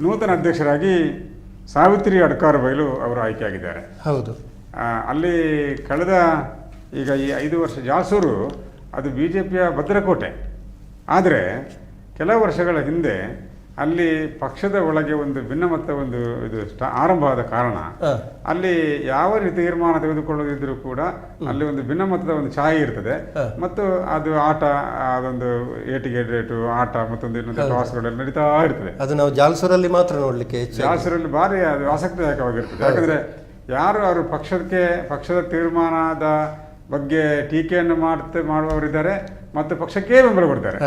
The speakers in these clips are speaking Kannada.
ನೂತನ ಅಧ್ಯಕ್ಷರಾಗಿ ಸಾವಿತ್ರಿ ಅಡ್ಕಾರ ಬಯಲು ಅವರು ಆಯ್ಕೆಯಾಗಿದ್ದಾರೆ. ಹೌದು. ಅಲ್ಲಿ ಕಳೆದ ಈಗ ಈ ಐದು ವರ್ಷ ಜಾಸೂರು ಅದು ಬಿ ಜೆ ಪಿಯ ಭದ್ರಕೋಟೆ. ಆದರೆ ಕೆಲವು ವರ್ಷಗಳ ಹಿಂದೆ ಅಲ್ಲಿ ಪಕ್ಷದ ಒಳಗೆ ಒಂದು ಭಿನ್ನಮತ ಒಂದು ಇದು ಆರಂಭ ಆದ ಕಾರಣ ಅಲ್ಲಿ ಯಾವ ರೀತಿ ತೀರ್ಮಾನ ತೆಗೆದುಕೊಳ್ಳದಿದ್ರೂ ಕೂಡ ಅಲ್ಲಿ ಒಂದು ಭಿನ್ನಮತದ ಒಂದು ಛಾಯೆ ಇರ್ತದೆ. ಮತ್ತು ಅದು ಆಟ ಅದೊಂದು ಏಟಿಗೆ ರೇಟು ಆಟ ಮತ್ತೊಂದು ಇನ್ನೊಂದು ಟಾಸ್ಗಳೆಲ್ಲ ನಡೀತಾ ಇರ್ತದೆ. ಅದು ನಾವು ಜಾಲ್ಸೂರಲ್ಲಿ ಮಾತ್ರ ನೋಡ್ಲಿಕ್ಕೆ ಜಾಲ್ಸೂರಲ್ಲಿ ಭಾರಿ ಅದು ಆಸಕ್ತಿದಾಯಕವಾಗಿರ್ತದೆ. ಯಾಕಂದ್ರೆ ಯಾರು ಅವರು ಪಕ್ಷಕ್ಕೆ ಪಕ್ಷದ ತೀರ್ಮಾನದ ಬಗ್ಗೆ ಟೀಕೆಯನ್ನು ಮಾಡ್ತಾ ಮಾಡುವವರಿದ್ದಾರೆ ಮತ್ತು ಪಕ್ಷಕ್ಕೇ ಬೆಂಬಲ ಕೊಡ್ತಾರೆ.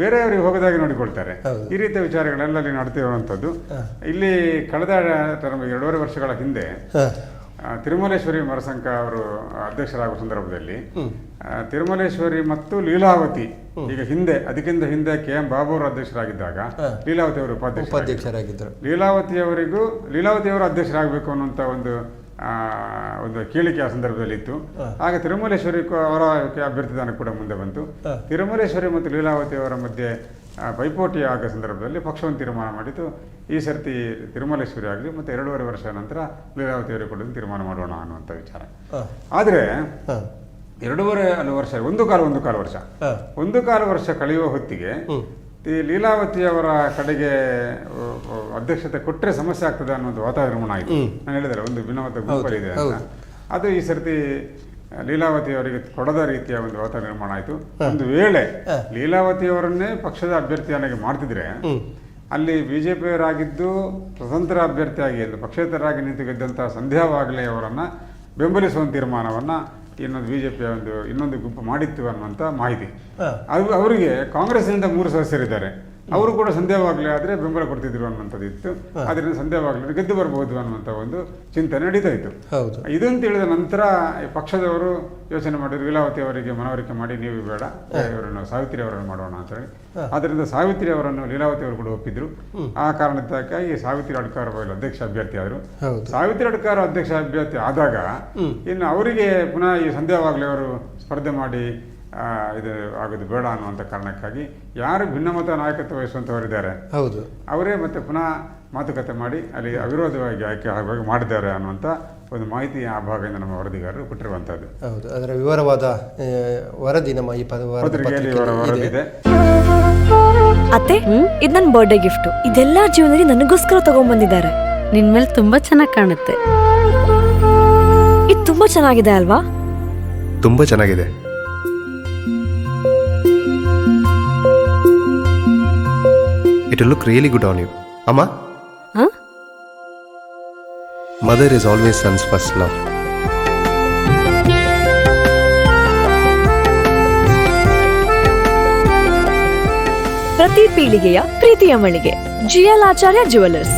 ಬೇರೆಯವರಿಗೆ ಹೋಗದಾಗಿ ನೋಡಿಕೊಳ್ತಾರೆ. ಈ ರೀತಿಯ ವಿಚಾರಗಳೆಲ್ಲ ಅಲ್ಲಿ ನಡೆದಿರುವಂಥದ್ದು. ಇಲ್ಲಿ ಕಳೆದ ಟರ್ಮ್ ಎರಡೂವರೆ ವರ್ಷಗಳ ಹಿಂದೆ ತಿರುಮಲೇಶ್ವರಿ ಮರಸಂಕ ಅವರು ಅಧ್ಯಕ್ಷರಾಗುವ ಸಂದರ್ಭದಲ್ಲಿ ತಿರುಮಲೇಶ್ವರಿ ಮತ್ತು ಲೀಲಾವತಿ ಈಗ ಹಿಂದೆ ಅದಕ್ಕಿಂತ ಹಿಂದೆ ಕೆ ಎಂ ಬಾಬು ಅವರು ಅಧ್ಯಕ್ಷರಾಗಿದ್ದಾಗ. ಲೀಲಾವತಿ ಅವರು ಉಪಾಧ್ಯಕ್ಷರಾಗಿದ್ದರು. ಲೀಲಾವತಿ ಅವರಿಗೂ ಲೀಲಾವತಿ ಅವರು ಅಧ್ಯಕ್ಷರಾಗಬೇಕು ಅನ್ನುವಂಥ ಒಂದು ಒಂದು ಕೇಳಿಕೆ ಆ ಸಂದರ್ಭದಲ್ಲಿ ಇತ್ತು ಆಗ ತಿರುಮಲೇಶ್ವರಿ ಅವರ ಅಭ್ಯರ್ಥಿದಾನ ಕೂಡ ಮುಂದೆ ಬಂತು. ತಿರುಮಲೇಶ್ವರಿ ಮತ್ತು ಲೀಲಾವತಿ ಅವರ ಮಧ್ಯೆ ಪೈಪೋಟಿ ಆಗ ಸಂದರ್ಭದಲ್ಲಿ ಪಕ್ಷವನ್ನು ತೀರ್ಮಾನ ಮಾಡಿತು. ಈ ಸರ್ತಿ ತಿರುಮಲೇಶ್ವರಿ ಆಗಲಿ ಮತ್ತು ಎರಡೂವರೆ ವರ್ಷ ನಂತರ ಲೀಲಾವತಿ ಅವರಿಗೆ ಕೂಡ ತೀರ್ಮಾನ ಮಾಡೋಣ ಅನ್ನುವಂಥ ವಿಚಾರ. ಆದರೆ. ಎರಡೂವರೆ ಅಲ್ಲ ವರ್ಷ ಒಂದು ಕಾಲ ಒಂದು ಕಾಲು ವರ್ಷ. ಒಂದು ಕಾಲು ವರ್ಷ ಕಳೆಯುವ ಹೊತ್ತಿಗೆ. ಈ ಲೀಲಾವತಿಯವರ ಕಡೆಗೆ ಅಧ್ಯಕ್ಷತೆ ಕೊಟ್ಟರೆ ಸಮಸ್ಯೆ ಆಗ್ತದೆ ಅನ್ನೋದು ವಾತಾವರಣ ಆಯಿತು. ನಾನು ಹೇಳಿದರೆ ಒಂದು ಭಿನ್ನಮತ ಗುಂಪಲ್ಲಿದೆ ಅಂತ ಅದು ಈ ಸರ್ತಿ ಲೀಲಾವತಿ ಅವರಿಗೆ ಕೊಡದ ರೀತಿಯ ಒಂದು ವಾತಾವರಣ ನಿರ್ಮಾಣ ಆಯಿತು ಒಂದು ವೇಳೆ. ಲೀಲಾವತಿ ಅವರನ್ನೇ ಪಕ್ಷದ ಅಭ್ಯರ್ಥಿಯನ್ನಾಗಿ ಮಾಡ್ತಿದ್ರೆ. ಅಲ್ಲಿ ಬಿಜೆಪಿಯವರಾಗಿದ್ದು ಸ್ವತಂತ್ರ ಅಭ್ಯರ್ಥಿಯಾಗಿ ಅಲ್ಲಿ ಪಕ್ಷೇತರರಾಗಿ ನಿಂತು ಗೆದ್ದಂತಹ ಸಂಧ್ಯಾ ವಾಗ್ಲೆ ಅವರನ್ನು ಬೆಂಬಲಿಸುವ ತೀರ್ಮಾನವನ್ನು ಇನ್ನೊಂದು ಬಿಜೆಪಿ ಒಂದು ಇನ್ನೊಂದು ಗುಂಪು ಮಾಡಿತ್ತು ಅನ್ನುವಂಥ ಮಾಹಿತಿ. ಅದು ಅವರಿಗೆ ಕಾಂಗ್ರೆಸ್ನಿಂದ ಮೂರು ಸದಸ್ಯರಿದ್ದಾರೆ ಅವರು ಕೂಡ ಸಂದೇಹವಾಗಲಿ ಆದರೆ ಬೆಂಬಲ ಕೊಡ್ತಿದ್ರು ಅನ್ನುವಂಥದ್ದು ಇತ್ತು. ಅದರಿಂದ ಸಂದೇಹವಾಗಲಿ ಗೆದ್ದು ಬರಬಹುದು ಅನ್ನುವಂಥ ಒಂದು ಚಿಂತನೆ ನಡೀತಾ ಇತ್ತು. ಇದಂತ ಹೇಳಿದ ನಂತರ ಪಕ್ಷದವರು ಯೋಚನೆ ಮಾಡಿದ್ರು ಲೀಲಾವತಿ ಅವರಿಗೆ ಮನವರಿಕೆ ಮಾಡಿ ನೀವು ಬೇಡ ಇವರನ್ನು ಸಾವಿತ್ರಿ ಅವರನ್ನು ಮಾಡೋಣ ಅಂತ ಹೇಳಿ. ಆದ್ದರಿಂದ ಸಾವಿತ್ರಿ ಅವರನ್ನು ಲೀಲಾವತಿ ಅವರು ಕೂಡ ಒಪ್ಪಿದ್ರು. ಆ ಕಾರಣಕ್ಕಾಗಿ ಸಾವಿತ್ರಿ ಅಡ್ಕಾರ ಬಯಲು ಅಧ್ಯಕ್ಷ ಅಭ್ಯರ್ಥಿ ಆದರು. ಸಾವಿತ್ರಿ ಅಡ್ಕಾರ ಅಧ್ಯಕ್ಷ ಅಭ್ಯರ್ಥಿ ಆದಾಗ ಇನ್ನು ಅವರಿಗೆ ಪುನಃ ಈ ಸಂದೇಹವಾಗಲಿ ಅವರು ಸ್ಪರ್ಧೆ ಮಾಡಿ ಇದು ಆಗೋದು ಬೇಡ ಅನ್ನುವಂಥ ಕಾರಣಕ್ಕಾಗಿ ಯಾರು ಭಿನ್ನಮತ ನಾಯಕತ್ವ ವಹಿಸುವಂಥವರಿದ್ದಾರೆ. ಹೌದು. ಅವರೇ ಮತ್ತೆ ಪುನಃ ಮಾತುಕತೆ ಮಾಡಿ ಅಲ್ಲಿ ಅವಿರೋಧವಾಗಿ ಆಯ್ಕೆ ಆಗುವಾಗ ಮಾಡಿದ್ದಾರೆ ಅನ್ನುವಂಥ ಒಂದು ಮಾಹಿತಿ ಆ ಭಾಗದಿಂದ ನಮ್ಮ ವರದಿಗಾರರು ಕೊಟ್ಟಿರುವಂಥದ್ದು. ಹೌದು. ಅದರ ವಿವರವಾದ ವರದಿ ನಮ್ಮ ಈ ಪತ್ರಿಕೆಯಲ್ಲಿ. ವರದಿದೆ ಅತ್ತೆ ಇದು ನನ್ನ ಬರ್ಡೇ ಗಿಫ್ಟ್ ಇದೆಲ್ಲ ಜೀವನದಲ್ಲಿ ನನಗೋಸ್ಕರ ತಗೊಂಡ್ಬಂದಿದ್ದಾರೆ. ನಿನ್ ಮೇಲೆ ತುಂಬಾ ಚೆನ್ನಾಗಿ ಕಾಣುತ್ತೆ. ಇದು ತುಂಬಾ ಚೆನ್ನಾಗಿದೆ ಅಲ್ವಾ? ತುಂಬಾ ಚೆನ್ನಾಗಿದೆ. It look really good on you ಅಮ್ಮ ಹ? Mother is always son's first love ಪ್ರತಿ ಪೀಳಿಗೆಯ ಪ್ರೀತಿಯ ಮಳಿಗೆ. ಜಿಎಲ್ ಆಚಾರ್ಯ ಜುವೆಲ್ಲರ್ಸ್